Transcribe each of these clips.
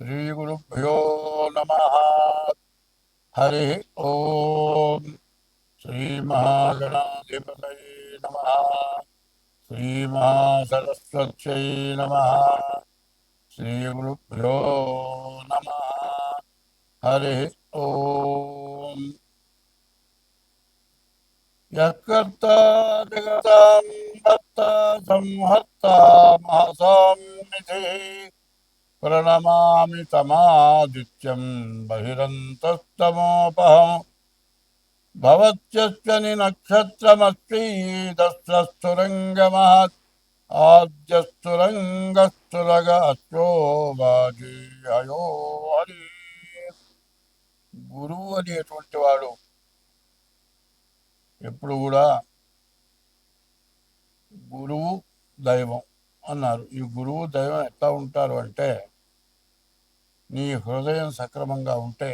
శ్రీగురుభ్యో నమ. హరి ఓం శ్రీ మహాగణాధిపతయే నమ. శ్రీ మహాసరస్వత్యై నమ. శ్రీగురుభ్యో నమ. హరి ఓం. యత్కర్త జగతాం భర్త సంహర్త మహసాం నిధి प्रणमामि तमादित्यं बहिरन्तस्तमोपहम् भवत्यश्च निनक्षत्रमस्तीदस्रस्तुरङ्गमहत् ఆద్యస్తురంగస్తురగో వాజీయో హరి గురువు అనేటువంటి వాడు ఎప్పుడు కూడా గురువు దైవం అన్నారు. ఈ గురువు దైవం ఎట్లా ఉంటారు అంటే నీ హృదయం సక్రమంగా ఉంటే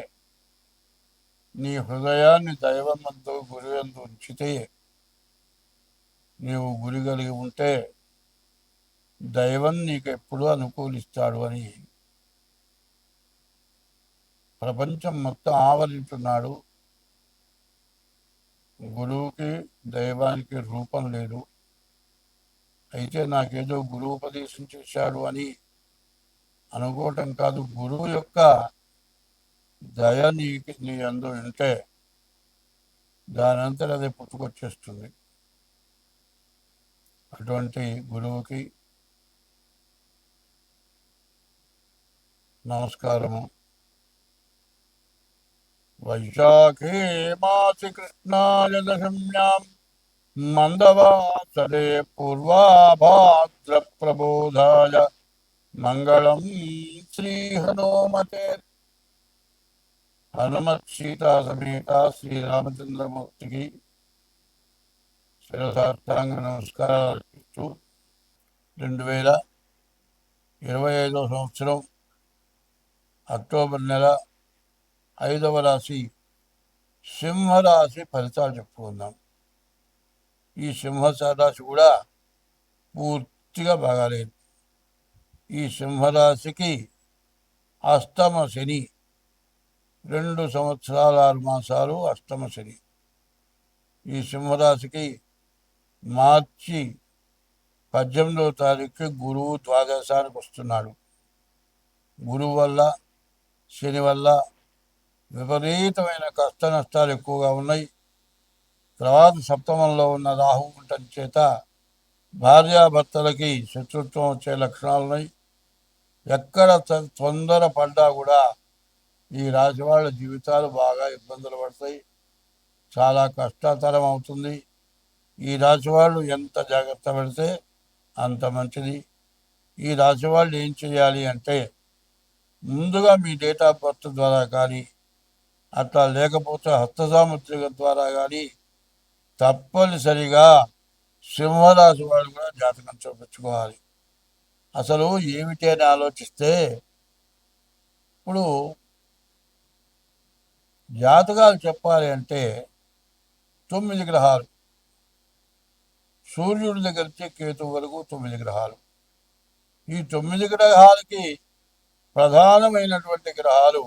నీ హృదయాన్ని దైవం మందు గురువందు ఉంచితే నీవు గురి కలిగి ఉంటే దైవం నీకు ఎప్పుడూ అనుకూలిస్తాడు అని ప్రపంచం మొత్తం ఆవరించున్నాడు గురువుకి దైవానికి రూపం లేదు. అయితే నాకేదో గురువు ఉపదేశం చేశాడు అని అనుకోవటం కాదు. గురువు యొక్క దయ నీకు నీ అందు ఉంటే దానంతట అది పుట్టుకొచ్చేస్తుంది. అటువంటి గురువుకి నమస్కారము. వైశాఖే మాసి కృష్ణాయ దశమ్యాం మందవాసరే పూర్వాభాద్ర ప్రబోధాయ మంగళం శ్రీ హనుమతే హనుమత్ సీతా సమేత శ్రీరామచంద్రమూర్తికి శిరసార్థాంగ నమస్కారాలు అర్పిస్తూ రెండు వేల ఇరవై ఐదో సంవత్సరం అక్టోబర్ నెల ఐదవ రాశి సింహరాశి ఫలితాలు చెప్పుకుందాం. ఈ సింహ రాశి కూడా పూర్తిగా బాగాలేదు. ఈ సింహరాశికి అష్టమ శని రెండు సంవత్సరాల ఆరు మాసాలు అష్టమ శని. ఈ సింహరాశికి మార్చి పద్దెనిమిదవ తారీఖు గురువు ద్వాదశానికి వస్తున్నాడు. గురువు వల్ల శని వల్ల విపరీతమైన కష్ట నష్టాలు ఎక్కువగా ఉన్నాయి. తర్వాత సప్తమంలో ఉన్న రాహు ఉండటం చేత భార్యాభర్తలకి శత్రుత్వం వచ్చే లక్షణాలు ఉన్నాయి. ఎక్కడ తొందర పడ్డా కూడా ఈ రాశి వాళ్ళ జీవితాలు బాగా ఇబ్బందులు పడతాయి. చాలా కష్టతరం అవుతుంది. ఈ రాశి వాళ్ళు ఎంత జాగ్రత్త పెడితే అంత మంచిది. ఈ రాశి వాళ్ళు ఏం చేయాలి అంటే ముందుగా మీ డేట్ ఆఫ్ బర్త్ ద్వారా కానీ అట్లా లేకపోతే హస్తసాముద్రిక ద్వారా కానీ తప్పనిసరిగా సింహరాశి వాళ్ళు కూడా జాతకం చూపించుకోవాలి. అసలు ఏమిటి అని ఆలోచిస్తే ఇప్పుడు జాతకాలు చెప్పాలి అంటే తొమ్మిది గ్రహాలు. సూర్యుడి దగ్గర నుంచి కేతు వరకు తొమ్మిది గ్రహాలు. ఈ తొమ్మిది గ్రహాలకి ప్రధానమైనటువంటి గ్రహాలు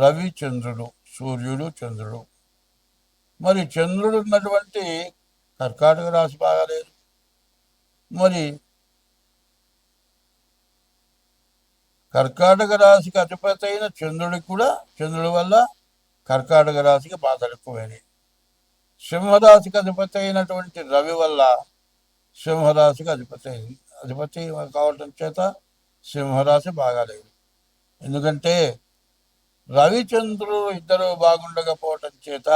రవి చంద్రుడు సూర్యుడు చంద్రుడు. మరి చంద్రుడు ఉన్నటువంటి కర్కాటక రాశి బాగాలేదు మరి కర్కాటక రాశికి అధిపతి అయిన చంద్రుడికి కూడా చంద్రుడి వల్ల కర్కాటక రాశికి బాధలు ఎక్కువైనవి సింహరాశికి అధిపతి అయినటువంటి రవి వల్ల సింహరాశికి అధిపతి అయింది అధిపతి కావటం చేత సింహరాశి బాగాలేదు ఎందుకంటే రవిచంద్రుడు ఇద్దరు బాగుండకపోవటం చేత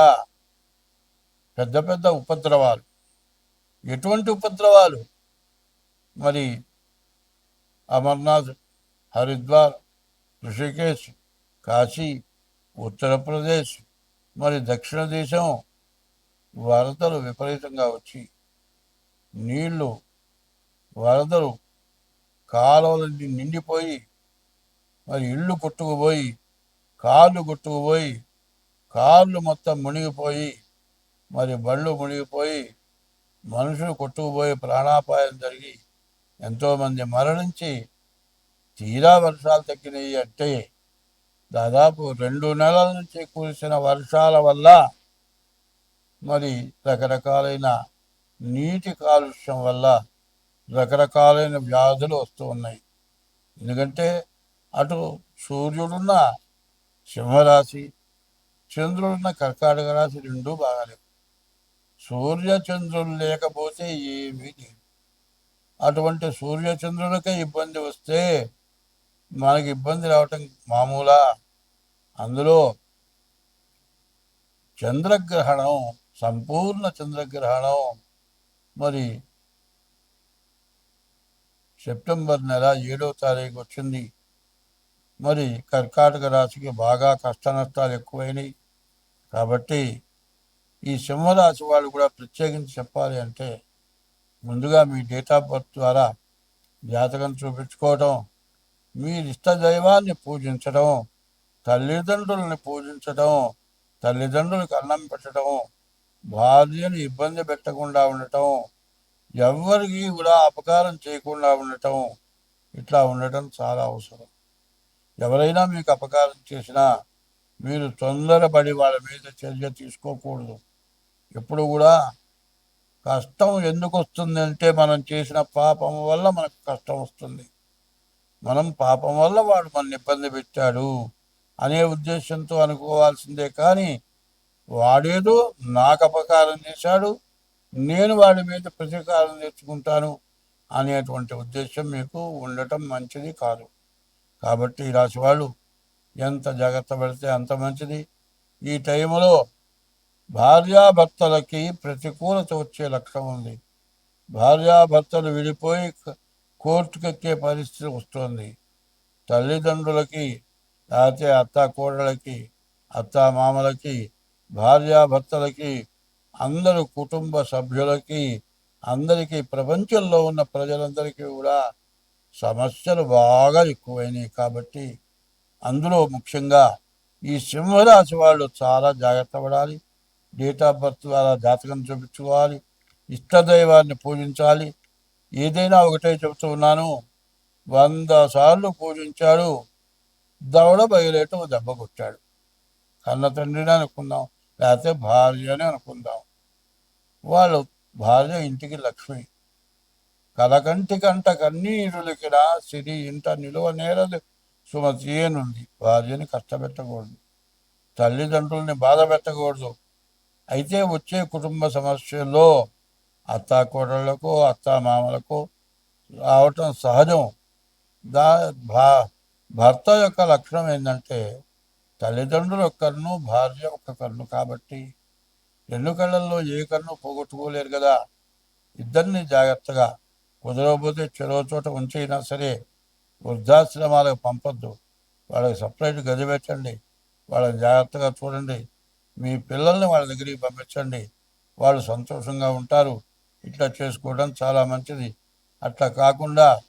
పెద్ద పెద్ద ఉపద్రవాలు. ఎటువంటి ఉపద్రవాలు? మరి అమర్నాథ్ హరిద్వార్ ఋషికేశ్ కాశీ ఉత్తరప్రదేశ్ మరి దక్షిణ దేశం వరదలు విపరీతంగా వచ్చి నీళ్ళు వరదలు కాలువలన్నీ నిండిపోయి మరి ఇళ్ళు కొట్టుకుపోయి కాళ్ళు కొట్టుకుపోయి కాళ్ళు మొత్తం మునిగిపోయి మరి బళ్ళు మునిగిపోయి మనుషులు కొట్టుకుపోయి ప్రాణాపాయం జరిగి ఎంతోమంది మరణించి తీరా వర్షాలు తగ్గినాయి అంటే దాదాపు రెండు నెలల నుంచి కురిసిన వర్షాల వల్ల మరి రకరకాలైన నీటి కాలుష్యం వల్ల రకరకాలైన వ్యాధులు వస్తూ ఉన్నాయి. ఎందుకంటే అటు సూర్యుడున్న సింహరాశి చంద్రుడున్న కర్కాటక రాశి రెండూ బాగా సూర్య చంద్రులు లేకపోతే ఏమీ లేదు. అటువంటి సూర్యచంద్రులకే ఇబ్బంది వస్తే మనకి ఇబ్బంది రావటం మామూలా? అందులో చంద్రగ్రహణం సంపూర్ణ చంద్రగ్రహణం. మరి సెప్టెంబర్ నెల ఏడో తారీఖు వచ్చింది. మరి కర్కాటక రాశికి బాగా కష్ట నష్టాలు ఎక్కువైనాయి. కాబట్టి ఈ సింహరాశి వాళ్ళు కూడా ప్రత్యేకించి చెప్పాలి అంటే ముందుగా మీ డేట్ ఆఫ్ బర్త్ ద్వారా జాతకం చూపించుకోవటం మీ ఇష్ట దైవాన్ని పూజించడం తల్లిదండ్రుల్ని పూజించడం తల్లిదండ్రులకు అన్నం పెట్టడం భార్యను ఇబ్బంది పెట్టకుండా ఉండటం ఎవరికి కూడా అపకారం చేయకుండా ఉండటం ఇట్లా ఉండటం చాలా అవసరం. ఎవరైనా మీకు అపకారం చేసినా మీరు తొందరపడి వాళ్ళ మీద చర్య తీసుకోకూడదు. ఎప్పుడు కూడా కష్టం ఎందుకు వస్తుంది అంటే మనం చేసిన పాపం వల్ల మనకు కష్టం వస్తుంది. మనం పాపం వల్ల వాడు మన ఇబ్బంది పెట్టాడు అనే ఉద్దేశంతో అనుకోవాల్సిందే కానీ వాడేదో నాకు అపకారం చేశాడు నేను వాడి మీద ప్రతీకారం తెచ్చుకుంటాను అనేటువంటి ఉద్దేశం మీకు ఉండటం మంచిది కాదు. కాబట్టి ఈ రాశి వాళ్ళు ఎంత జాగ్రత్త పెడితే అంత మంచిది. ఈ టైంలో భార్యాభర్తలకి ప్రతికూలత వచ్చే లక్షణం ఉంది. భార్యాభర్తలు విడిపోయి కోర్టుకెక్కే పరిస్థితి వస్తుంది. తల్లిదండ్రులకి లేకపోతే అత్త కోడలకి అత్త మామలకి భార్యాభర్తలకి అందరు కుటుంబ సభ్యులకి అందరికీ ప్రపంచంలో ఉన్న ప్రజలందరికీ కూడా సమస్యలు బాగా ఎక్కువైనాయి కాబట్టి అందులో ముఖ్యంగా ఈ సింహరాశి వాళ్ళు చాలా జాగ్రత్త పడాలి. డేట్ ఆఫ్ బర్త్ అలా జాతకం చూపించుకోవాలి. ఇష్టదైవాన్ని పూజించాలి. ఏదైనా ఒకటే చెబుతూ ఉన్నాను. వంద సార్లు పూజించాడు. దవడ బయలేట దెబ్బ కొట్టాడు. కన్న తండ్రిని అనుకుందాం లేకపోతే భార్య అని అనుకుందాం. వాళ్ళు భార్య ఇంటికి లక్ష్మి. కలకంటి కంట కన్నీరులకిన సిరి ఇంట నిలువ నేరదు. సుమతి అనుంది భార్యని కష్టపెట్టకూడదు. తల్లిదండ్రుల్ని బాధ పెట్టకూడదు అయితే వచ్చే కుటుంబ సమస్యల్లో అత్త అత్తామామలకు అత్త మామలకు రావటం సహజం. దా భా భర్త యొక్క లక్షణం ఏంటంటే తల్లిదండ్రులు ఒక కన్ను భార్య ఒక కన్ను కాబట్టి రెండు కళ్ళల్లో ఏ కన్ను పోగొట్టుకోలేరు కదా. ఇద్దరిని జాగ్రత్తగా కుదరకపోతే చెరవ చోట ఉంచైనా సరే వృద్ధాశ్రమాలకు పంపొద్దు. వాళ్ళకి సపరేట్ గది పెట్టండి. వాళ్ళని జాగ్రత్తగా చూడండి. మీ పిల్లల్ని వాళ్ళ దగ్గరికి పంపించండి. వాళ్ళు సంతోషంగా ఉంటారు. ఇట్లా చేసుకోవడం చాలా మంచిది. అట్లా కాకుండా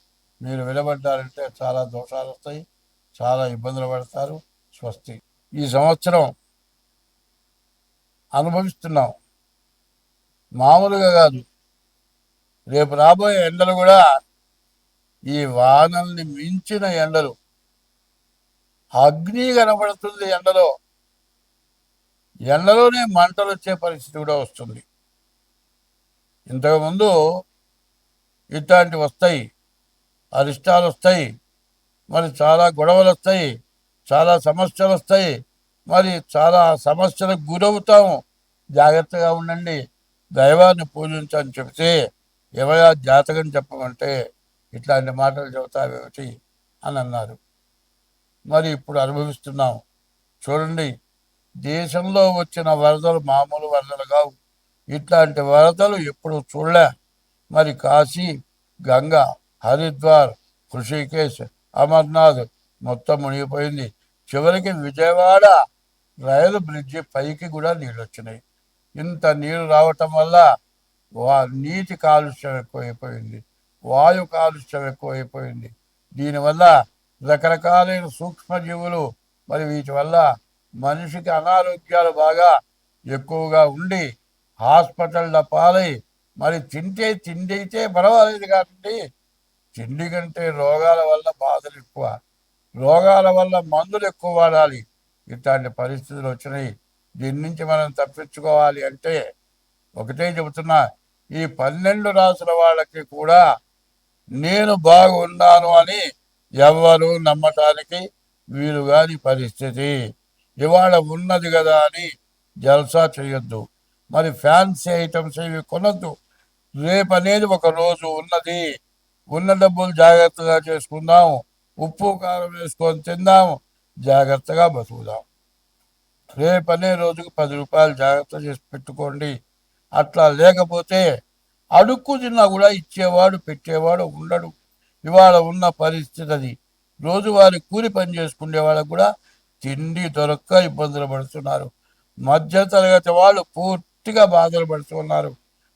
మీరు వెలబడ్డారంటే చాలా దోషాలు వస్తాయి. చాలా ఇబ్బందులు పడతారు. స్వస్తి. ఈ సంవత్సరం అనుభవిస్తున్నాం. మామూలుగా కాదు. రేపు రాబోయే ఎండలు కూడా ఈ వానల్ని మించిన ఎండలు. అగ్ని కనబడుతుంది ఎండలో. ఎండలోనే మంటలు వచ్చే పరిస్థితి కూడా వస్తుంది. ఇంతకుముందు ఇట్లాంటివి వస్తాయి అరిష్టాలు వస్తాయి మరి చాలా గొడవలు వస్తాయి చాలా సమస్యలు వస్తాయి మరి చాలా సమస్యలకు గురవుతాము. జాగ్రత్తగా ఉండండి. దైవాన్ని పూజించని చెప్తే ఎవరా జాతకం చెప్పమంటే ఇట్లాంటి మాటలు చెబుతావేమిటి? అని అన్నారు. మరి ఇప్పుడు అనుభవిస్తున్నాం. చూడండి దేశంలో వచ్చిన వరదలు మామూలు వరదలు కావు. ఇట్లాంటి వరదలు ఎప్పుడు చూడలే. మరి కాశీ గంగా హరిద్వార్ హృషికేశ్ అమర్నాథ్ మొత్తం మునిగిపోయింది. చివరికి విజయవాడ రైలు బ్రిడ్జి పైకి కూడా నీళ్ళు వచ్చినాయి ఇంత నీరు రావటం వల్ల వా నీటి కాలుష్యం ఎక్కువైపోయింది. వాయు కాలుష్యం ఎక్కువైపోయింది. దీనివల్ల రకరకాలైన సూక్ష్మజీవులు మరి వీటి వల్ల మనిషికి అనారోగ్యాలు బాగా ఎక్కువగా ఉండి హాస్పిటళ్ళ పాలై మరి తింటే తిండి అయితే పర్వాలేదు కాబట్టి తిండి కంటే రోగాల వల్ల బాధలు ఎక్కువ. రోగాల వల్ల మందులు ఎక్కువ వాడాలి. ఇట్లాంటి పరిస్థితులు వచ్చినాయి. దీని నుంచి మనం తప్పించుకోవాలి అంటే ఒకటే చెబుతున్నా ఈ పన్నెండు రాసుల వాళ్ళకి కూడా నేను బాగున్నాను అని ఎవ్వరు నమ్మటానికి వీలు కాని పరిస్థితి. ఇవాళ ఉన్నది కదా అని జల్సా చేయొద్దు. మరి ఫ్యాన్సీ ఐటమ్స్ ఇవి కొనొద్దు. రేపు అనేది ఒక రోజు ఉన్నది. ఉన్న డబ్బులు జాగ్రత్తగా చేసుకుందాం. ఉప్పు కారం వేసుకొని తిందాం. జాగ్రత్తగా బతుకుదాం. రేపు అనే రోజుకు పది రూపాయలు జాగ్రత్త చేసి పెట్టుకోండి. అట్లా లేకపోతే అడుక్కు తిన్నా కూడా ఇచ్చేవాడు పెట్టేవాడు ఉండడు. ఇవాళ ఉన్న పరిస్థితి అది. రోజువారి కూలి పని చేసుకునే వాళ్ళకు కూడా తిండి దొరక్క ఇబ్బందులు పడుతున్నారు. మధ్య తరగతి వాళ్ళు పూర్తిగా బాధలు పడుతున్నారు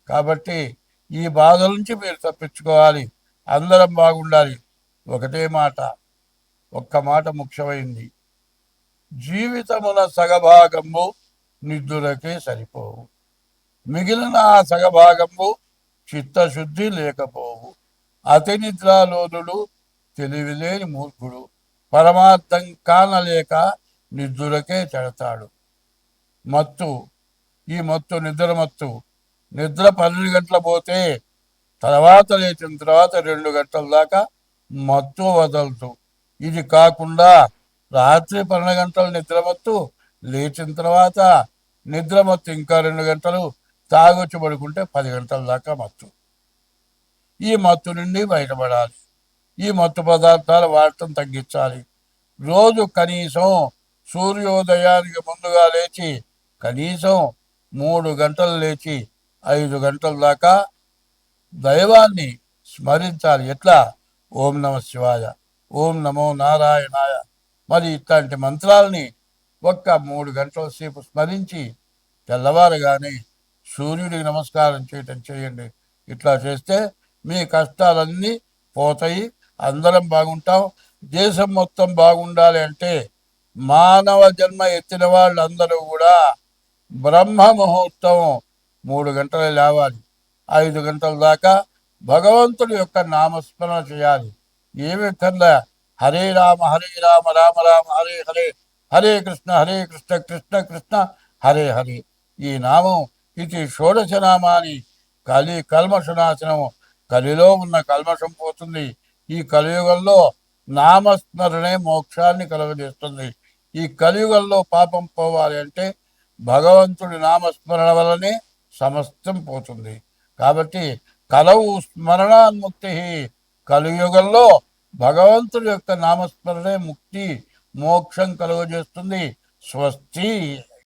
కాబట్టి ఈ బాధల నుంచి మీరు తప్పించుకోవాలి. అందరం బాగుండాలి. ఒకటే మాట. ఒక్క మాట ముఖ్యమైంది. జీవితమున సగభాగము నిద్దులకే సరిపోవు. మిగిలిన ఆ సగభాగము చిత్తశుద్ధి లేకపోవు. అతి నిద్రాలోనుడు తెలివిలేని మూర్ఖుడు. పరమార్థం కానలేక నిద్రకే చెడతాడు మత్తు ఈ మత్తు నిద్ర మత్తు. నిద్ర పన్నెండు గంటల పోతే తర్వాత లేచిన తర్వాత రెండు గంటల దాకా మత్తు వదలదు. ఇది కాకుండా రాత్రి పన్నెండు గంటలు నిద్రమత్తు లేచిన తర్వాత నిద్రమత్తు ఇంకా రెండు గంటలు తాగొచ్చి పడుకుంటే పది గంటల దాకా మత్తు. ఈ మత్తు నుండి బయటపడాలి. ఈ మత్తు పదార్థాలు వాడటం తగ్గించాలి. రోజు కనీసం సూర్యోదయానికి ముందుగా లేచి కనీసం మూడు గంటలు లేచి ఐదు గంటల దాకా దైవాన్ని స్మరించాలి. ఎట్లా? ఓం నమ శివాయ ఓం నమో నారాయణాయ. మరి ఇట్లాంటి మంత్రాలని ఒక్క మూడు గంటల సేపు స్మరించి తెల్లవారుగానే సూర్యుడికి నమస్కారం చేయటం చేయండి. ఇట్లా చేస్తే మీ కష్టాలన్నీ పోతాయి అందరం బాగుంటాం దేశం మొత్తం బాగుండాలి అంటే మానవ జన్మ ఎత్తిన వాళ్ళందరూ కూడా బ్రహ్మ ముహూర్తం మూడు గంటలు లేవాలి. ఐదు గంటల దాకా భగవంతుడి యొక్క నామస్మరణ చేయాలి. ఏమి కన్నా హరే రామ హరే రామ రామ రామ హరే హరే హరే కృష్ణ హరే కృష్ణ కృష్ణ కృష్ణ హరే హరే. ఈ నామం ఇది షోడశ నామాని కలి కల్మషనాశనం కలిలో ఉన్న కల్మషం పోతుంది. ఈ కలియుగంలో నామస్మరణే మోక్షాన్ని కలుగజేస్తుంది. ఈ కలియుగంలో పాపం పోవాలి అంటే భగవంతుడి నామస్మరణ వల్లనే సమస్తం పోతుంది. కాబట్టి కలవు స్మరణాన్ముక్తి కలియుగంలో భగవంతుడి యొక్క నామస్మరణే ముక్తి మోక్షం కలుగజేస్తుంది. స్వస్తి